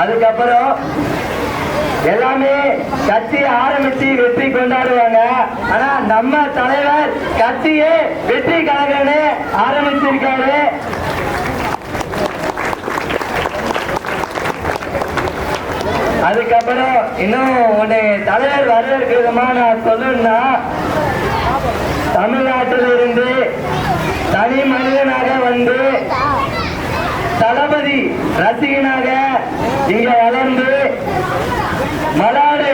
அதுக்கப்புறம் எல்லாமே கத்தி ஆரம்பிச்சு வெற்றி கொண்டாடுவாங்க. ஆனா நம்ம தலைவர் கத்தியே வெற்றி கழகன்னு ஆரம்பிச்சிருக்காரு. அதுக்கப்புறம் இன்னும் உன்னை தலைவர் வர்றதுக்கு விதமா நான் சொல்லணும்னா தமிழ்நாட்டிலிருந்து தனி மனிதனாக வந்து ரசிகனாக இங்க வளர்ந்து மலாடு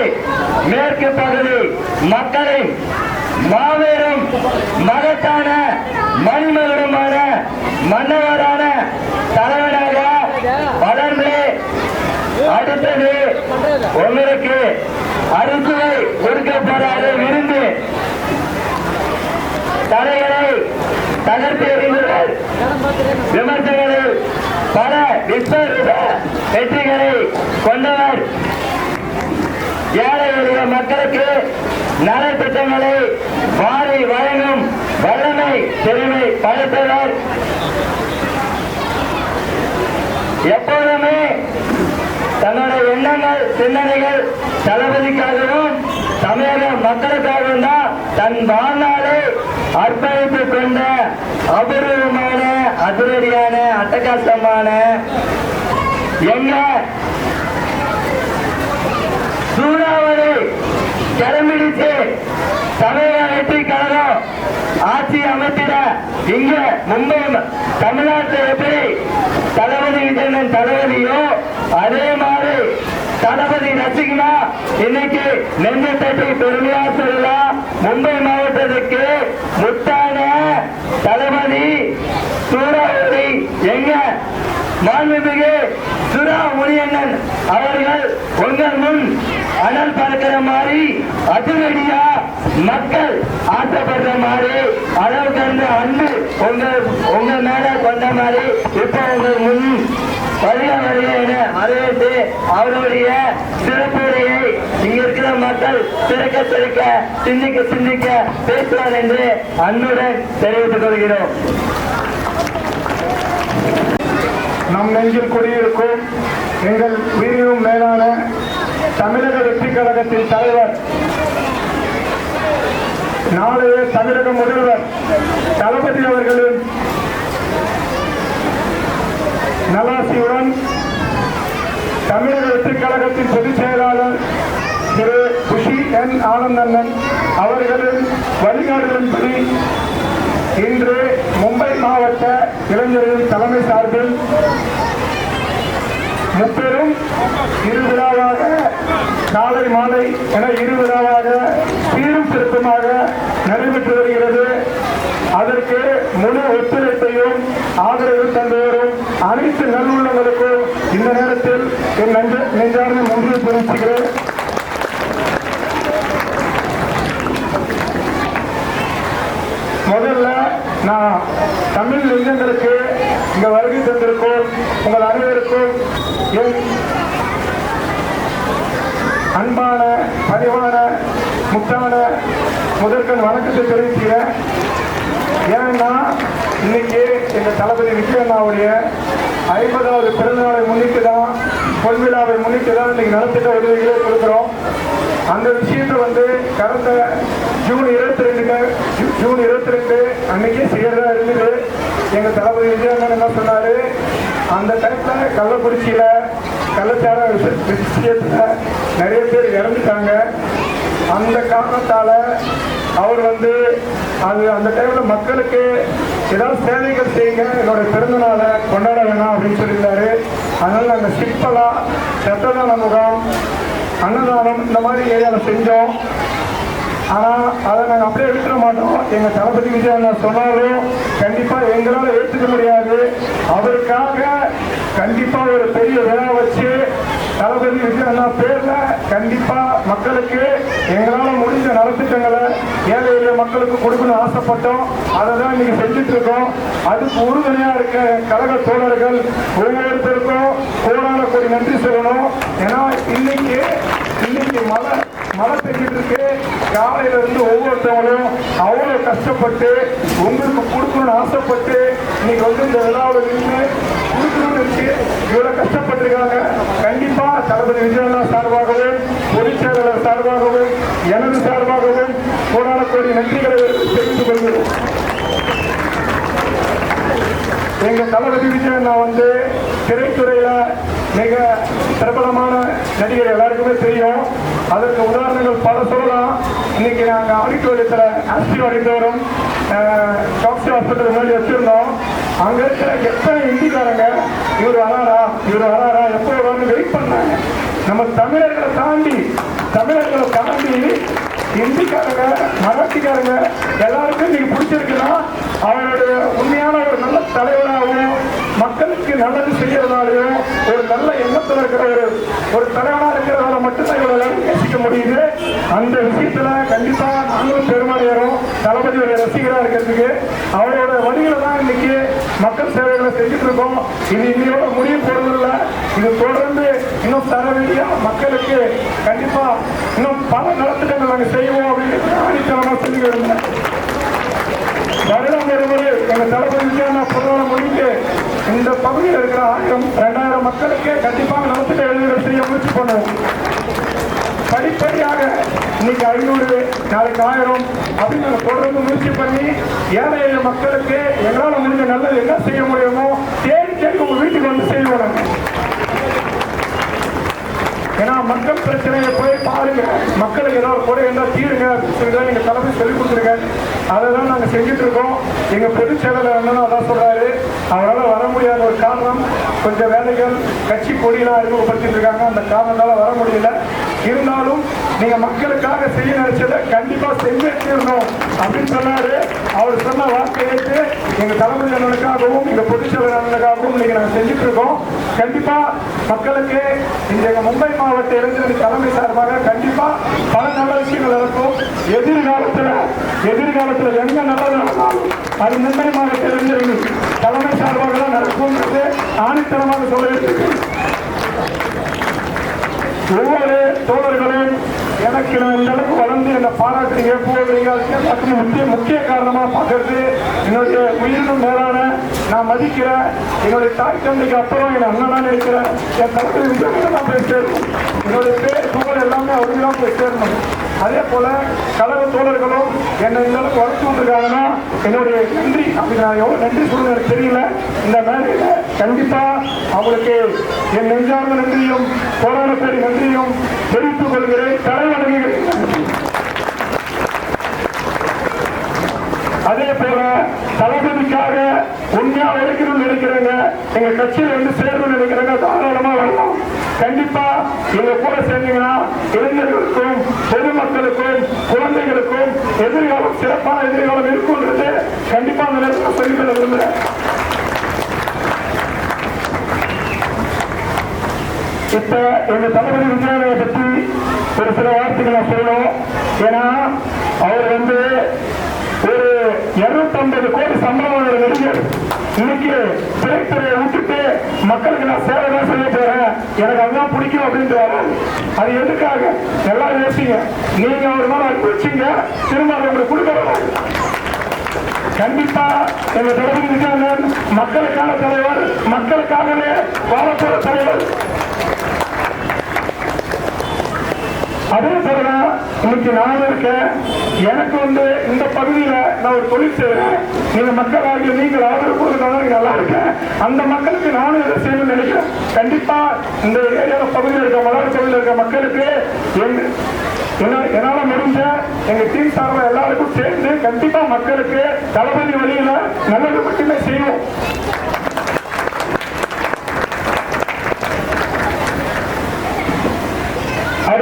மேற்கு பகுதி மக்களின் மாபெரும் மகத்தான மணிமகுடமான மன்னவரான தலைவனாக வளர்ந்து அடுத்தது உங்களுக்கு அறுசுவை கொடுக்கப்படாத விருந்து தலைகளை தகர்த்து எறிந்தவர் விமர்சகர்கள் பல விஸ்வரூப வெற்றிகளை கொண்டவர். ஏழை எளிய மக்களுக்கு நலத்திட்டங்களை வாரி வழங்கும் வல்லமை திறமை படைத்தவர். எப்போதுமே தன்னுடைய எண்ணங்கள் சிந்தனைகள் தளபதிக்காகவும் தமிழக மக்களுக்காக தான் தன் வாழ்நாளை அர்ப்பணித்து கொண்ட அபூர்வமான அதிரடியான அட்டகாசமான எங்க சூறாவளி கிளம்பிடுச்சு. தமிழக வெற்றி கழகம் ஆட்சி அமைத்திட இங்க மும்பை தமிழ்நாட்டில் எப்படி தளபதி விஜயன் தளபதியோ அதே மாதிரி தளபதி ரசிகனா இன்னைக்கு நெஞ்சு தட்டி பெருமையா சொல்லலாம் மும்பை மாவட்டத்துக்கு முத்தான தளபதி சூறாவளி. எங்க? மாண்புமிகு சுரா முனியண்ணன் அவர்கள் உங்கள் முன் அனல் பறக்கிற மாதிரி அதிரடியா மக்கள் ஆசைப்படுற மாதிரி அளவுக்கு அன்பு உங்கள் உங்க மேல கொண்ட மாதிரி இப்ப உங்கள் முன் அறிவித்து அவருடைய சிறப்புரையை இங்க இருக்கிற மக்கள் சிறக்க சிறக்க சிந்திக்க சிந்திக்க பேசுவார் என்று அன்புடன் தெரிவித்துக் கொள்கிறோம். நம் நெஞ்சில் குடியிருக்கும் எங்கள் உயிரினும் மேலான தமிழக வெற்றி கழகத்தின் தலைவர் நாளைய தமிழக முதல்வர் தளபதி அவர்களின் நலாசியுடன் தமிழக வெற்றிக் கழகத்தின் பொதுச் செயலாளர் திரு குஷி என் ஆனந்தண்ணன் அவர்களின் வழிகாட்டுதலின்படி இன்று மும்பை மாவட்ட இளைஞர்களின் தலைமை சார்பில் முப்பெரும் இரு விழாவாக காலை மாலை என இரு விழாவாக சீரும் திருத்தமாக நடைபெற்று வருகிறது. முழு ஒத்துழைப்பையும் ஆதரவு தந்தவரும் அனைத்து நல்லுள்ளங்களுக்கும் இந்த நேரத்தில் என் நெஞ்ச நெஞ்சார்ந்த நன்றியை தெரிவிச்சுக்கிறேன். முதல்ல நான் தமிழ் நெஞ்சங்களுக்கு இங்க வருகை தந்திருக்கோம். உங்கள் அனைவருக்கும் என் அன்பான பணிவான முத்தான முதற்கண் வணக்கத்தை தெரிவிக்கிறேன் ஏன்னா இன்னைக்கு எங்க தளபதி விஜயண்ணாவுடைய ஐம்பதாவது பிறந்தநாளை முன்னிட்டு தான் பொன்விழாவை முன்னிட்டு தான் இன்னைக்கு நலத்திட்ட உதவிகளை கொடுக்குறோம். அந்த விஷயத்தை வந்து கடந்த ஜூன் இருபத்தி ரெண்டு ஜூன் இருபத்தி ரெண்டு அன்னைக்கு செய்யறதா இருந்தது. எங்க தளபதி விஜயண்ணன் என்ன சொன்னாரு? அந்த டைம்ல கள்ளக்குறிச்சியில கள்ளச்சார விஷ- விஷயத்துல நிறைய பேர் இறந்துட்டாங்க. அந்த காரணத்தால அவர் வந்து அது அந்த டைம்ல மக்களுக்கு ஏதாவது சேவைகள் செய்யுங்க என்னோட பிறந்த நாளை கொண்டாட வேணாம் அப்படின்னு சொல்லியிருந்தாரு. அதனால நாங்கள் சிம்பிளா சத்ததான முகாம் அன்னதானம் இந்த மாதிரி ஏரியாவில் செஞ்சோம். ஆனால் அதை நாங்கள் அப்படியே எடுத்துட மாட்டோம். எங்கள் தளபதி விஜய் அண்ணா சொன்னாலும் கண்டிப்பாக எங்களால் எடுத்துக்க முடியாது. அவருக்காக கண்டிப்பாக ஒரு பெரிய வேலை வச்சு பேர்ல கண்டிப்பா கண்டிப்பாக மக்களுக்கு எங்களால் முடிஞ்ச நலத்திட்டங்களை ஏழை எளிய மக்களுக்கு கொடுக்கணும்னு ஆசைப்பட்டோம். அதை தான் இன்னைக்கு செஞ்சுட்டு இருக்கோம். அதுக்கு உறுதுணையாக இருக்க கழக தோழர்கள் ஒவ்வொருத்தருக்கும் கோடான கோடி நன்றி சொல்லணும். ஏன்னா இன்னைக்கு இன்னைக்கு மழை மழை பெஞ்சிட்டு இருக்கு. காலையில இருந்து ஒவ்வொருத்தவங்களும் அவ்வளவு கஷ்டப்பட்டு உங்களுக்கு கொடுக்கணும்னு ஆசைப்பட்டு இன்னைக்கு வந்து இந்த விழாவில் நின்று கொடுக்கணும்னு இருக்கு. இவ்வளவு கஷ்டப்பட்டிருக்காங்க. கண்டிப்பா தளபதி விஜயண்ணா சார்பாகவும் பொதுச் செயலாளர் சார்பாகவும் எனது சார்பாகவும் கோடான கோடி நன்றிகளை தெரிவித்துக் கொள்கிறோம் எங்கள் தளபதி நான் வந்து திரைத்துறையில் மிக பிரபலமான நடிகர் எல்லாருக்குமே தெரியும். அதற்கு உதாரணங்கள் பல சொல்லலாம். இன்னைக்கு நாங்கள் ஆடிட்டோரியத்தில் ஆஸ்டி அடைந்தவரும் டாக்ஸி ஹாஸ்பிட்டல் முன்னாடி வச்சுருந்தோம். அங்கே இருக்கிற எத்தனை இந்திக்காரங்க இவர் வராரா இவர் வராரா எப்போ வரும்னு வெயிட் பண்ணாங்க. நம்ம தமிழர்களை தாண்டி தமிழர்களை தாண்டி இந்திக்காரங்க மராட்டிக்காரங்க எல்லாருக்கும் நீங்க பிடிச்சிருக்குன்னா அவருடைய உண்மையான ஒரு நல்ல தலைவராகவும் மக்களுக்கு நல்லது செய்யறதாலையும் ஒரு நல்ல எண்ணத்துல இருக்கிற ஒரு ஒரு தலைவனா இருக்கிறதால மட்டும்தான் இவ்வளவு எல்லாரும் நேசிக்க முடியுது. அந்த விஷயத்துல கண்டிப்பா நாங்களும் பெருமாடியாரும் தளபதியுடைய ரசிகரா இருக்கிறதுக்கு. அவரோட வழியில தான் இன்னைக்கு மக்கள் சேவைகளை செஞ்சுட்டு இருக்கோம். இது இன்னையோட முடிவு போறதில்ல இது தொடர்ந்து இன்னும் தர வேண்டிய மக்களுக்கு கண்டிப்பா இன்னும் பல நலத்திட்டங்கள் நாங்கள் செய்வோம் அப்படின்னு ஆணித்தனமா சொல்லி விரும்புகிறேன் வருடம் ஒரு எங்கள் எங்க தளபதி விஜயண்ணா பொதுவான முடிந்து இந்த பகுதியில் இருக்கிற ஆயிரம் ரெண்டாயிரம் மக்களுக்கு கண்டிப்பாக நலத்திட்ட எழுதுகிற செய்ய முயற்சி பண்ணுவோம். படிப்படியாக இன்னைக்கு ஐநூறு நாளைக்கு ஆயிரம் அப்படின்னு நாங்கள் தொடர்ந்து முயற்சி பண்ணி ஏழை ஏழை மக்களுக்கு எங்களால் முடிஞ்ச நல்லது என்ன செய்ய முடியுமோ தேடி தேடி உங்க வீட்டுக்கு வந்து செய்வோம் நாங்கள் ஏன்னா மக்கள் பிரச்சனையை போய் பாருங்க. மக்களுக்கு ஏதாவது குறை இருந்தால் தீருங்க அப்படின்னு சொல்லி எங்கள் தலைமை சொல்லிக் கொடுத்துருங்க. அதை தான் நாங்கள் செஞ்சுட்டு இருக்கோம். எங்கள் பொதுச் செயலாளர் அண்ணனும் அதான் சொல்றாரு. அவரால் வர முடியாத ஒரு காரணம் கொஞ்சம் வேலைகள் கட்சி கொடியெல்லாம் அறிமுகப்படுத்திட்டு இருக்காங்க. அந்த காரணத்தால வர முடியல. இருந்தாலும் நீங்க மக்களுக்காக செய்ய நினைச்சதை கண்டிப்பா செஞ்சே தீரணும் அப்படின்னு சொன்னாரு. அவர் சொன்ன வார்த்தை ஏற்று எங்க தலைமை அண்ணனுக்காகவும் எங்க பொதுச் செயலாளர் அண்ணனுக்காகவும் நீங்க நாங்கள் செஞ்சுட்டு இருக்கோம். கண்டிப்பா மக்களுக்கு இந்த மும்பை மாவட்ட இளைஞரணி தலைமை சார்பாக கண்டிப்பா பல நல்ல விஷயங்கள் நடக்கும். எதிர்காலத்துல எதிர்காலத்துல எங்க நல்லது நடந்தாலும் அது மும்பை மாவட்ட இளைஞர்கள் தலைமை சார்பாக தான் நடக்கும்ன்றது ஆணித்தனமாக சொல்ல வேண்டியிருக்கேன் ஒவ்வொரு தோழர்களே எனக்கு இந்த அளவுக்கு வளர்ந்து என்னை பாராட்டு போடுறீங்க முக்கிய முக்கிய காரணமா பார்க்கறது. என்னுடைய உயிரினும் மேலான நான் மதிக்கிறேன் என்னுடைய தாய் தந்தைக்கு அப்புறம் என் அண்ணனா நினைக்கிற என் தலைவர் விஜய் தான் போய் சேரணும். என்னுடைய பேர் புகழ் எல்லாமே அவருக்கு தான் போய் சேரணும். அதே போல கழக தோழர்களும் என்னை இந்த அளவுக்கு வளர்த்து வந்திருக்காங்கன்னா என்னுடைய நன்றி அப்படி நான் எவ்வளவு நன்றி சொல்லுங்க எனக்கு தெரியல. இந்த மேடையில கண்டிப்பா அவங்களுக்கு என் நெஞ்சார்ந்த நன்றியும் போராட பேரி நன்றியும் தெரிவித்துக் கொள்கிறேன். தலைவணங்குகிறேன் அதே போல தளபதிக்காக உண்மையா உழைக்கணும்னு நினைக்கிறேங்க. எங்க கட்சியில் வந்து சேரணும்னு நினைக்கிறேங்க. தாராளமா வரலாம். கண்டிப்பா இதை கூட சேர்ந்தீங்கன்னா இளைஞர்களுக்கும் பொதுமக்களுக்கும் குழந்தைகளுக்கும் எதிர்காலம் சிறப்பான எதிர்காலம் இருக்கும்ன்றது கண்டிப்பா அந்த நேரத்தில் சொல்லிக்கொள்ள விரும்புகிறேன். இப்ப எங்க தளபதி விஜயனை பற்றி ஒரு சில வார்த்தைகளை சொல்லணும். ஏன்னா அவர் வந்து ஒரு இருநூத்தி ஐம்பது கோடி சம்பளம் உள்ள இன்னைக்கு திரைத்துறையை விட்டுட்டு மக்களுக்கு நான் சேவை தான் செய்ய போறேன். எனக்கு அதுதான் பிடிக்கும் அப்படின்ட்டு வராரு. அது எதுக்காக? எல்லாரும் யோசிங்க நீங்க ஒரு நாள் அனுப்பிச்சிங்க திரும்ப அதை உங்களுக்கு கொடுக்க வராது கண்டிப்பா எங்க தளபதி மக்களுக்கான தலைவர் மக்களுக்காகவே வாழப்போற தலைவர். அதே போலதான் இன்னைக்கு நான் இருக்கேன். எனக்கு வந்து இந்த பகுதியில நான் ஒரு தொழில் செய்யறேன் நீங்க மக்களாகிய நீங்கள் ஆதரவு கொடுக்கறதால நல்லா இருக்கேன். அந்த மக்களுக்கு நானும் இதை செய்யணும்னு நினைக்கிறேன். கண்டிப்பா இந்த ஏரியாவில் பகுதியில் இருக்க மலர் பகுதியில் இருக்க மக்களுக்கு என் என்ன- என்னால முடிஞ்ச எங்க டீம் சார்பில் எல்லாருக்கும் சேர்ந்து கண்டிப்பா மக்களுக்கு தளபதி வழியில நல்லது மட்டுமே செய்வோம்.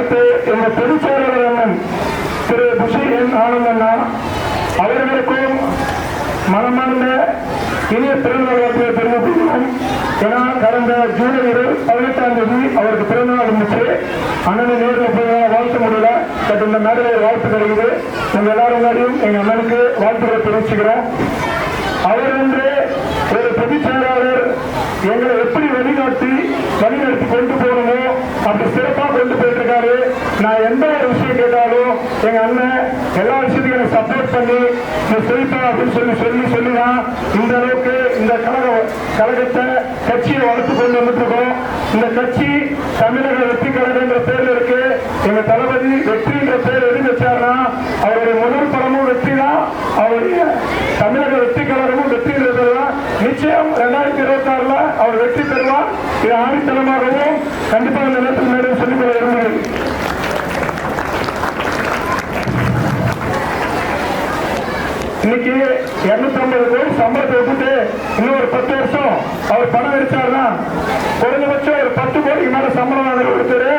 அடுத்து எங்க பொதுச் அண்ணன் திரு புஷீன் ஆனந்த் அண்ணா அவர்களுக்கும் மனமார்ந்த இனிய பிறந்தநாள் வாழ்த்துக்களை தெரிவித்துள்ளோம் ஏன்னா கடந்த ஜூலை இரு பதினெட்டாம் தேதி அவருக்கு பிறந்தநாள் இருந்துச்சு. அண்ணனை நேரில் போய் வாழ்த்து முடியல. பட் இந்த மேடையில் வாழ்த்து கிடைக்குது. உங்க எல்லாரும் முன்னாடியும் எங்க அண்ணனுக்கு வாழ்த்துக்களை தெரிவிச்சுக்கிறோம். அவர் என்று ஒரு பொதுச் செயலாளர் எங்களை எப்படி வழிகாட்டி வழிநடத்தி கொண்டு போகணுமோ அப்படி சிறப்பாக கொண்டு போயிட்டு இருக்காரு நான் எந்த ஒரு விஷயம் கேட்டாலும் எங்க அண்ணன் எல்லா விஷயத்தையும் எனக்கு சப்போர்ட் பண்ணி இந்த செழிப்பா அப்படின்னு சொல்லி சொல்லி சொல்லி தான் இந்த அளவுக்கு இந்த கழக கழகத்தை கட்சியை வளர்த்து கொண்டு வந்துட்டு இருக்கோம். இந்த கட்சி தமிழக வெற்றி கழகன்ற பேர்ல இருக்கு. எங்க தளபதி வெற்றின்ற பேர் எதுக்கு வச்சார்னா அவருடைய முதல் படமும் வெற்றி தான் அவருடைய தமிழக வெற்றி கழகமும் வெற்றி தான் நிச்சயம் ரெண்டாயிரத்தி இருபத்தி ஆறுல அவர் வெற்றி பெறுவார். இது ஆணித்தனமாகவும் கண்டிப்பாக இந்த மேலே மேலும் சொல்லிக்கொள்ள விரும்புகிறேன். இன்னைக்கு இருநூத்தி ஐம்பது கோடி சம்பளத்தை விட்டுட்டு இன்னும் ஒரு பத்து வருஷம் அவர் பணம் அடிச்சாருன்னா குறைஞ்சபட்சம் ஒரு பத்து கோடிக்கு மேல சம்பளம் வாங்குற ஒருத்தர்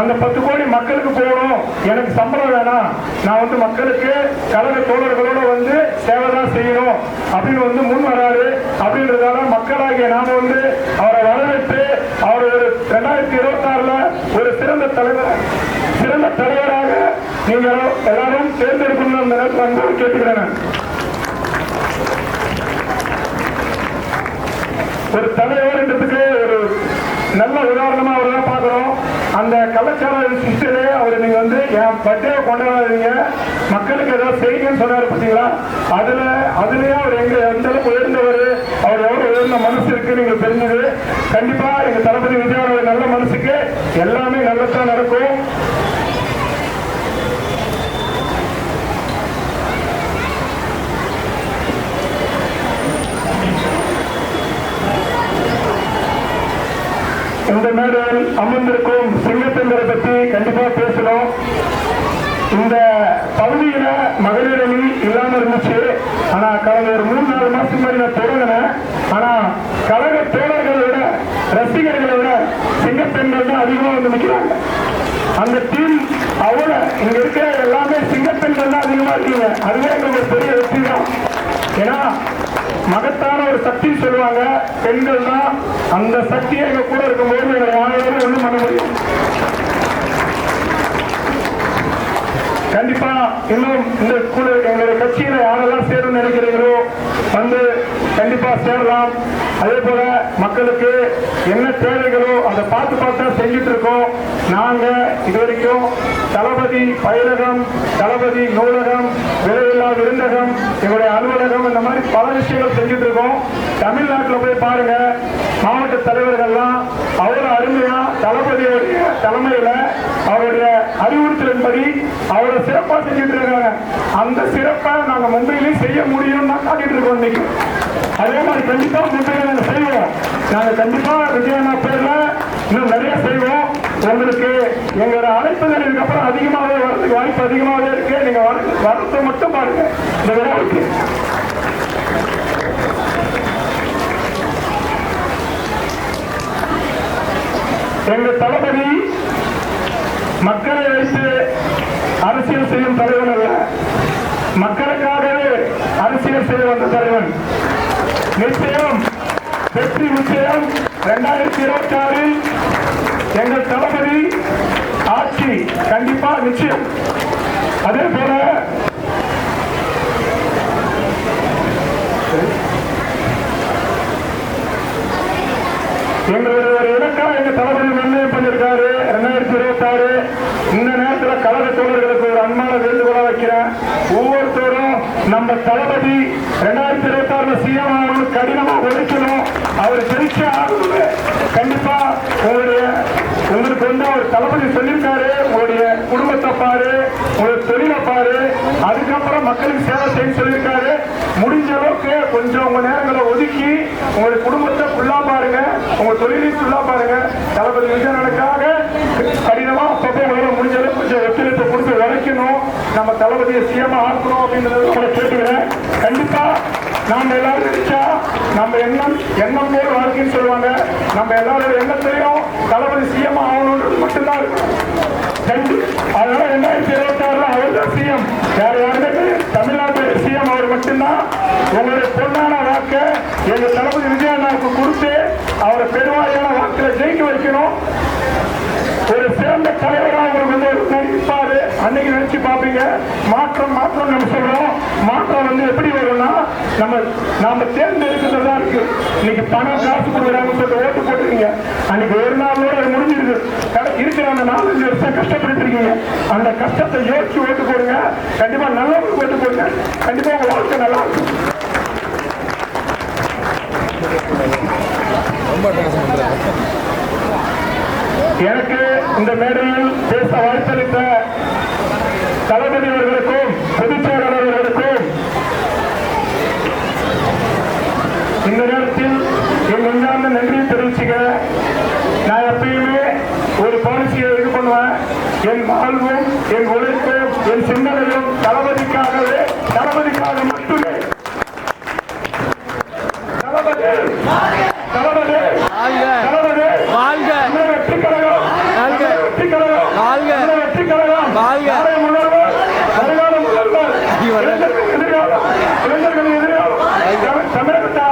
அந்த பத்து கோடி மக்களுக்கு போகணும். எனக்கு சம்பளம் வேணாம். நான் வந்து மக்களுக்கு கழக தோழர்களோட வந்து சேவை தான் செய்யணும். அப்படின்னு வந்து முன் வராரு. அப்படின்றதால மக்களாகிய நாம வந்து அவரை வரவேற்று அவர் ஒரு ரெண்டாயிரத்தி இருபத்தி ஆறுல ஒரு சிறந்த தலைவர் சிறந்த தலைவராக நீங்க எல்லாரும் தேர்ந்தெடுக்கணும் அந்த நேரத்தில் அன்போடு கேட்டுக்கிறேன் ஒரு தலைவர்ன்றதுக்கு ஒரு நல்ல உதாரணமா அவர் தான் பார்க்குறோம். அந்த கலாச்சார சிஸ்டரே அவர் நீங்க வந்து என் பர்த்டே கொண்டாடாதீங்க. மக்களுக்கு ஏதாவது செய்யுங்கன்னு சொன்னாரு பார்த்தீங்களா? அதுல அதுலயே அவர் எங்க எந்த அளவுக்கு உயர்ந்தவர் அவர் எவ்வளவு உயர்ந்த மனசு இருக்கு நீங்க தெரிஞ்சது. கண்டிப்பா எங்க தளபதி விஜயோட நல்ல மனசுக்கு எல்லாமே நல்லதான் நடக்கும். இந்த மேடையில் அமர்ந்திருக்கும் சிங்கப்பெண்களை பற்றி கண்டிப்பா பேசணும். இந்த பகுதியில மகளிர் அணி இல்லாம இருந்துச்சு. ஆனா கடந்த ஒரு மூணு நாலு மாசத்துக்கு முன்னாடி நான் தொடங்கினேன். ஆனா கழக தோழர்களை விட ரசிகர்களை விட சிங்கப்பெண்கள் தான் அதிகமா வந்து நிக்கிறாங்க. அந்த டீம் அவ்வளவு இங்க இருக்கிற எல்லாமே சிங்கப்பெண்கள் தான் அதிகமா இருக்கீங்க. அதுவே எங்களுக்கு ஒரு பெரிய வெற்றி தான். ஏன்னா மகத்தான ஒரு சக்தி சொல்லுவாங்க. பெண்கள் தான் அந்த சக்தியை எங்க கூட இருக்கும்போது எங்களை யாராலும் ஒண்ணும் பண்ண முடியும். கண்டிப்பா இன்னும் இந்த குழு எங்களுடைய கட்சியில யாரெல்லாம் சேரும் நினைக்கிறீங்களோ வந்து கண்டிப்பா சேரலாம். அதே போல மக்களுக்கு என்ன தேவைகளோ அதை பார்த்து பார்த்து செஞ்சுட்டு இருக்கோம். நாங்க இது வரைக்கும் தளபதி பயிலகம் தளபதி நூலகம் விரைவில்லா விருந்தகம் எங்களுடைய அலுவலகம் இந்த மாதிரி பல விஷயங்கள் செஞ்சுட்டு இருக்கோம். தமிழ்நாட்டில் போய் பாருங்க மாவட்ட தலைவர்கள்லாம் அவ்வளவு அருமையா தளபதியுடைய தலைமையில அவருடைய அறிவுறுத்தலின்படி அவரை சிறப்பா செஞ்சுட்டு இருக்காங்க. அந்த சிறப்பை நாங்க மும்பையிலையும் செய்ய முடியும்னு தான் காட்டிட்டு இருக்கோம் இன்னைக்கு. அதே மாதிரி கண்டிப்பா மும்பையில நாங்கள் செய்வோம். நாங்கள் கண்டிப்பாக விஜயண்ணா பேரில் இன்னும் நிறைய செய்வோம். உங்களுக்கு எங்களோட அழைப்புகள் இதுக்கப்புறம் அதிகமாகவே வரதுக்கு வாய்ப்பு அதிகமாகவே இருக்கு. நீங்கள் வர வரத்தை மட்டும் பாருங்க. இந்த விழாவுக்கு எங்க தளபதி மக்களை வைத்து அரசியல் செய்யும் தலைவன் அல்ல. மக்களுக்காகவே அரசியல் செய்ய வந்த தலைவன். நிச்சயம் வெற்றி நிச்சயம் இரண்டாயிரத்தி இருபத்தி ஆறில் எங்கள் தளபதி ஆட்சி கண்டிப்பா நிச்சயம். அதே போல எங்களுடைய ஒரு எங்க தளபதி நிர்ணயம் பண்ணிருக்காரு ரெண்டாயிரத்தி இருபத்தி ஆறு இந்த நேரத்தில் கழக தோழர்களுக்கு ஒரு அன்பான வேண்டுகோளா வைக்கிறேன். ஒவ்வொருத்தரும் நம்ம தளபதி ரெண்டாயிரத்தி இருபத்தி ஆறுல சிஎம் ஆகணும் கடினமா உழைக்கணும். அவர் ஜெயிச்ச ஆகணும் கண்டிப்பா உங்களுடைய உங்களுக்கு வந்து அவர் தளபதி சொல்லியிருக்காரு. உங்களுடைய குடும்பத்தை பாரு உங்களுடைய தொழிலை பாரு. அதுக்கப்புறம் மக்களுக்கு சேவை செய்ய சொல்லியிருக்காரு. முடிஞ்ச அளவுக்கு கொஞ்சம் உங்க நேரங்களை ஒதுக்கி உங்களுடைய குடும்பத்தை ஃபுல்லா பாருங்க. உங்க தொழிலையும் ஃபுல்லா பாருங்க. தளபதி விஜயனுக்காக கடினமா அப்பப்போ உங்களால முடிஞ்ச அளவுக்கு கொஞ்சம் ஒத்துழைப்பு கொடுத்து உழைக்கணும் நம்ம தளபதியை சிஎம் ஆக்கணும் அப்படின்றத கூட கேட்டுக்கிறேன். கண்டிப்பா நாம எல்லாரும் நினைச்சா நம்ம எண்ணம் எண்ணம் பேர் வாழ்க்கைன்னு சொல்லுவாங்க. நம்ம எல்லாரோட எண்ணத்தையும் தளபதி சிஎம் ஆகணும்ன்றது மட்டும்தான் இருக்கும் அதனால ரெண்டாயிரத்தி இருபத்தி ஆறுல அவர் தான் சிஎம். வேற யாருமே தமிழ்நாட்டு சிஎம் அவர் மட்டும்தான். உங்களுடைய பொன்னான வாக்க எங்க தளபதி விஜயண்ணாவுக்கு கொடுத்து அவரை பெருவாரியான வாக்குல ஜெயிக்க வைக்கணும். ஒரு சிறந்த தலைவராக உங்களுக்கு வந்து நினைப்பாரு அன்னைக்கு நினைச்சு பார்ப்பீங்க. மாற்றம் மாற்றம் நம்ம சொல்றோம். மாற்றம் வந்து எப்படி வரும்னா நம்ம நாம தேர்ந்தெடுக்கிறது தான் இருக்கு. இன்னைக்கு பணம் காசு கொடுக்குறாங்கன்னு சொல்லிட்டு ஓட்டு போட்டுருக்கீங்க. அன்னைக்கு ஒரு நாளோட அது முடிஞ்சிருக்கு இருக்கிற அந்த நாலஞ்சு வருஷம் கஷ்டப்பட்டு இருக்கீங்க அந்த கஷ்டத்தை யோசிச்சு ஓட்டு போடுங்க. கண்டிப்பா நல்லவங்களுக்கு ஓட்டு போடுங்க. கண்டிப்பா உங்க வாழ்க்கை நல்லா இருக்கும். எனக்கு இந்த மேடையில் பேச வாய்ப்பளித்த தளபதி அவர்களுக்கும் பொதுச் அவர்களுக்கும் இந்த நேரத்தில் என் நெஞ்சார்ந்த நன்றியை தெரிவிச்சுக்கிறேன். நான் எப்பயுமே ஒரு பாலிசியை இது பண்ணுவேன் என் வாழ்வும் என் உழைப்பும் என் சிந்தனையும் தளபதிக்கு தளபதிக்காக மட்டுமே தளபதி தளபதி தளபதி வாழ்க தமிழக வெற்றி கழகம் வாழ்க. தமிழக வெற்றி கழகம் வாழ்க. தமிழக வெற்றி கழகம் வாழ்க. நாளை முதல்வர் வருங்கால முதல்வர் இளைஞர்களின் எதிர்காலம் இளைஞர்களின் எதிர்காலம் தமிழகத்தை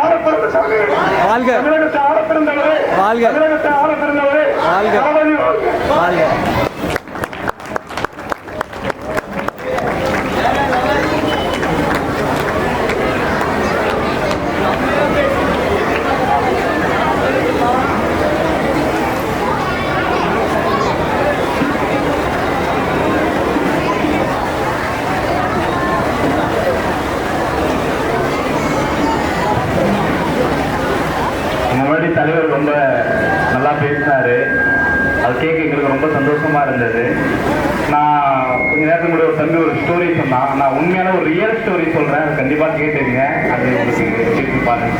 வாழ்க. தமிழகத்தை ஆள பிறந்தவரே வாழ்க. தமிழகத்தை வாழ்க. வாழ்க. கேட்க எங்களுக்கு ரொம்ப சந்தோஷமா இருந்தது. நான் கொஞ்ச நேரத்துக்கு முன்னாடி ஒரு தம்பி ஒரு ஸ்டோரி சொன்னான். நான் உண்மையான ஒரு ரியல் ஸ்டோரி சொல்றேன். கண்டிப்பாக கண்டிப்பா கேட்டுங்க அது உங்களுக்கு கேட்டு பாருங்க.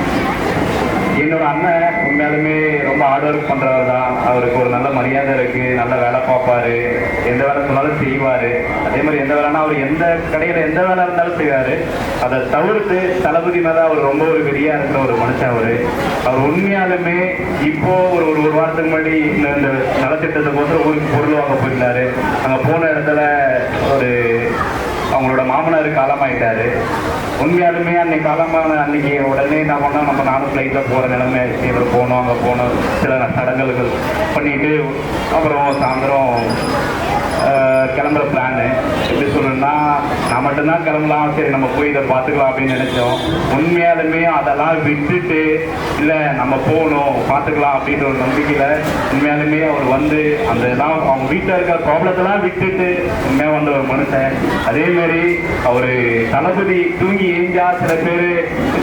என்னோட அண்ணன் உண்மையாலுமே ரொம்ப ஹார்ட் ஒர்க் பண்றவர் தான் அவருக்கு ஒரு நல்ல மரியாதை இருக்கு நல்ல வேலை பார்ப்பாரு. எந்த வேலை சொன்னாலும் செய்வாரு. அதே மாதிரி எந்த வேலைனா அவர் எந்த கடையில எந்த வேலை இருந்தாலும் செய்வாரு. அதை தவிர்த்து தளபதி மேல அவர் ரொம்ப ஒரு வெறியா இருக்கிற ஒரு மனுஷன் அவரு. அவர் உண்மையாலுமே இப்போ ஒரு ஒரு ஒரு வாரத்துக்கு முன்னாடி இந்த இந்த நலத்திட்டத்தை போட்டு ஊருக்கு பொருள் வாங்க போயிருந்தாரு. அங்க போன இடத்துல ஒரு அவங்களோட மாமனார் காலமாயிட்டாரு. உண்மையாலுமே அன்னைக்கு காலமான அன்னைக்கு உடனே என்ன பண்ணோம் நம்ம நானும் ஃப்ளைட்டில் போகிற நிலைமை இவர் போகணும் அங்கே போகணும் சில சடங்குகள் பண்ணிட்டு அப்புறம் சாயந்தரம் கிளம்புற பிளானு எப்படி சொல்லணும்னா நான் மட்டும்தான் கிளம்பலாம் சரி நம்ம போய் இதை பார்த்துக்கலாம் அப்படின்னு நினைச்சோம். உண்மையாலுமே அதெல்லாம் விட்டுட்டு இல்லை நம்ம போகணும் பார்த்துக்கலாம் அப்படின்ற ஒரு நம்பிக்கையில் உண்மையாலுமே அவர் வந்து அந்த எல்லாம் அவங்க வீட்டில் இருக்கிற ப்ராப்ளத்தெல்லாம் விட்டுட்டு உண்மையாக வந்த ஒரு மனுஷன். அதே மாதிரி அவர் தளபதி தூங்கி ஏஞ்சா சில பேர்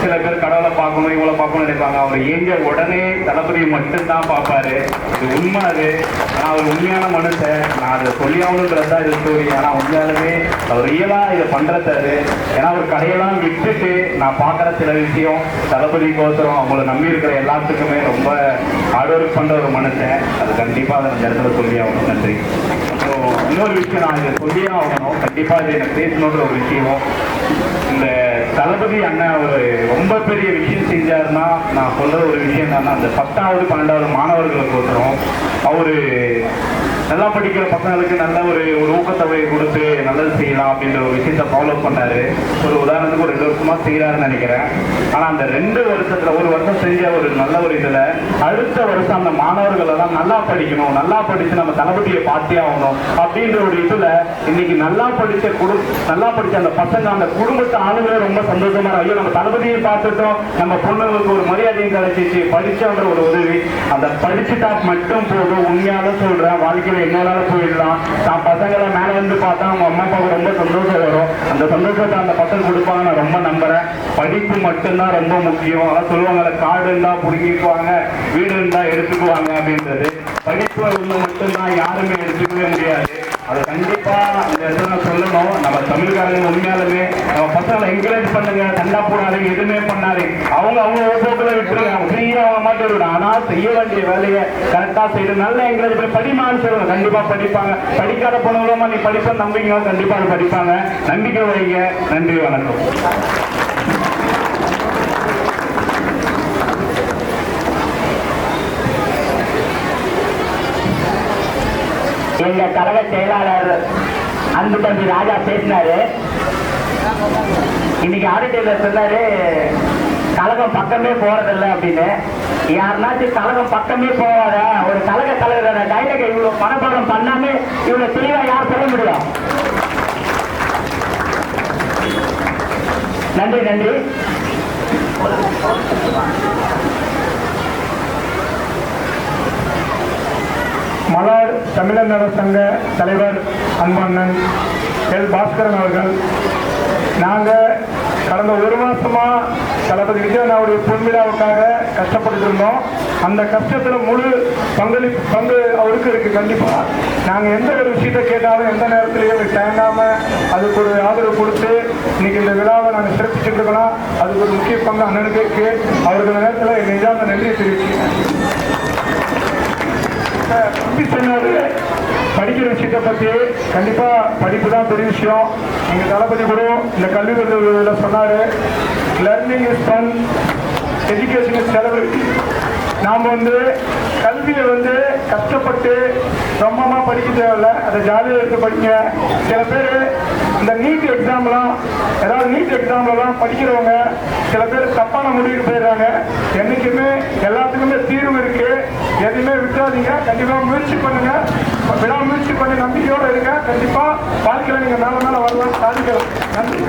சில பேர் கடவுளை பார்க்கணும் இவ்வளோ பார்க்கணும்னு நினைப்பாங்க. அவர் ஏஞ்ச உடனே தளபதி மட்டும்தான் பார்ப்பாரு. இது உண்மை அது. நான் அவர் உண்மையான மனுஷன். நான் அதை சொல்லி ஆகணுன்றது தான் இது ஸ்டோரி ஆனால் உண்மையாலுமே அவர் ரியலாக இதை பண்ணுறது அது. ஏன்னா அவர் கடையெல்லாம் விட்டுட்டு நான் பார்க்குற சில விஷயம் தளபதிக்கோசரம் அவங்கள நம்பி இருக்கிற எல்லாத்துக்குமே ரொம்ப ஹார்ட் ஒர்க் பண்ணுற ஒரு மனுஷன். அது கண்டிப்பாக அதை அந்த இடத்துல சொல்லி ஆகணும். நன்றி. ஸோ இன்னொரு விஷயம் நான் இதை சொல்லியே ஆகணும். கண்டிப்பாக இதை எனக்கு பேசணுன்ற ஒரு விஷயம் இந்த தளபதி அண்ணன் ஒரு ரொம்ப பெரிய விஷயம் செஞ்சாருன்னா நான் சொல்ற ஒரு விஷயம் என்னன்னா அந்த பத்தாவது பன்னெண்டாவது மாணவர்களுக்கு ஒருத்தரும் அவரு நல்லா படிக்கிற பசங்களுக்கு நல்ல ஒரு ஒரு ஊக்கத்தொகை கொடுத்து நல்லது செய்யலாம் அப்படின்ற ஒரு விஷயத்த ஃபாலோ பண்ணாரு. ஒரு உதாரணத்துக்கு ஒரு ரெண்டு வருஷமா செய்யறாருன்னு நினைக்கிறேன். ஆனா அந்த ரெண்டு வருஷத்துல ஒரு வருஷம் செஞ்ச ஒரு நல்ல ஒரு இதுல அடுத்த வருஷம் அந்த மாணவர்கள் எல்லாம் நல்லா படிக்கணும் நல்லா படிச்சு நம்ம தளபதியை பார்த்தே ஆகணும் அப்படின்ற ஒரு இதுல இன்னைக்கு நல்லா படிச்ச குடும் நல்லா படிச்ச அந்த பசங்க அந்த குடும்பத்தை ஆளுங்களே ரொம்ப சந்தோஷமா ஐயோ நம்ம தளபதியை பார்த்துட்டோம். நம்ம பொண்ணுங்களுக்கு ஒரு மரியாதையும் கிடைச்சிச்சு. படிச்சோன்ற ஒரு உதவி. அந்த படிச்சுட்டா மட்டும் போதும். உண்மையால சொல்றேன். வாழ்க்கையில என்னால போயிடலாம்? நான் பசங்களை மேல வந்து பார்த்தா அவங்க அம்மா அப்பாவுக்கு ரொம்ப சந்தோஷம் வரும். அந்த சந்தோஷத்தை அந்த பசங்க கொடுப்பாங்க. நான் ரொம்ப நம்புறேன். படிப்பு மட்டும்தான் ரொம்ப முக்கியம். அதான் சொல்லுவாங்கல்ல காடு இருந்தா புடுங்கிக்குவாங்க வீடு இருந்தா எடுத்துக்குவாங்க அப்படின்றது. படிப்பு உள்ள மட்டும்தான் யாருமே எடுத்துக்கவே முடியாது. அது கண்டிப்பா இந்த இடத்துல சொல்லணும். நம்ம தமிழ்காரங்க உண்மையாலுமே நம்ம பசங்களை என்கரேஜ் பண்ணுங்க. தண்டா போடாதீங்க. எதுவுமே பண்ணாதீங்க. அவங்க அவங்க போக்குல விட்டுருங்க. அவங்க ஆனா செய்ய வேண்டிய வேலையை கரெக்டா செய்து நல்ல என்கரேஜ் பண்ணி படிமான்னு சொல்லுங்க கண்டிப்பா படிப்பாங்க. படிக்காத போனவங்களும் நீ படிப்ப நம்பிங்க கண்டிப்பா படிப்பாங்க. நம்பிக்கை வைங்க நன்றி வணக்கம். எங்க கழக செயலாளர் அன்பு தம்பி ராஜா பேசினாரு. இன்னைக்கு ஆடிட்டர்ல சொன்னாரு கழகம் பக்கமே போறதில்ல அப்படின்னு. யாருனாச்சும் கழகம் பக்கமே போவாத ஒரு கழக தலைவரோட டைலக இவ்வளவு மனப்பாடம் பண்ணாமே இவ்வளவு தெளிவா யார் சொல்ல முடியும்? நன்றி நன்றி. மலார் தமிழர் சங்க தலைவர் அன்பண்ணன் எல். பாஸ்கரன் அவர்கள் நாங்கள் கடந்த ஒரு மாசமா தளபதி விஜயனாவுடைய பொன்விழாவுக்காக கஷ்டப்பட்டு இருந்தோம். அந்த கஷ்டத்தில் முழு பங்களிப்பு பங்கு அவருக்கு இருக்கு கண்டிப்பா. நாங்கள் எந்த ஒரு விஷயத்தை கேட்டாலும் எந்த நேரத்திலையும் தயங்காம அதுக்கு ஒரு ஆதரவு கொடுத்து இன்னைக்கு இந்த விழாவை நாங்கள் சிறப்பிச்சுட்டு இருக்கலாம் அதுக்கு ஒரு முக்கிய பங்கு அண்ணனுக்கு இருக்கு. அவர்கள் நேரத்தில் என் நெஞ்சார்ந்த நன்றியை தெரிவிச்சுக்கிறேன். சொன்னாரு படிக்கிற விஷயத்தை பற்றி கண்டிப்பாக படிப்பு தான் பெரிய விஷயம். நீங்கள் தளபதி கூட இந்த கல்வி விருதுல சொன்னாரு. Learning is fun education is செலவு நாம் வந்து கல்வியை வந்து கஷ்டப்பட்டு ரொம்பமாக படிக்க தேவையில்ல. அதை ஜாலியாக எடுத்து படிங்க. சில பேர் இந்த நீட் எக்ஸாம்லாம் ஏதாவது நீட் எக்ஸாம்லலாம் படிக்கிறவங்க சில பேர் தப்பான முடிவுக்கு போயிடுறாங்க. என்றைக்குமே எல்லாத்துக்குமே தீர்வு இருக்குது எதுவுமே விட்டுறாதீங்க. கண்டிப்பாக முயற்சி பண்ணுங்கள் விடா முயற்சி பண்ணி நம்பிக்கையோடு இருங்க. கண்டிப்பாக வாழ்க்கையில் நீங்கள் நாலு மேல வரலாம் சாதிக்கலாம். நன்றி.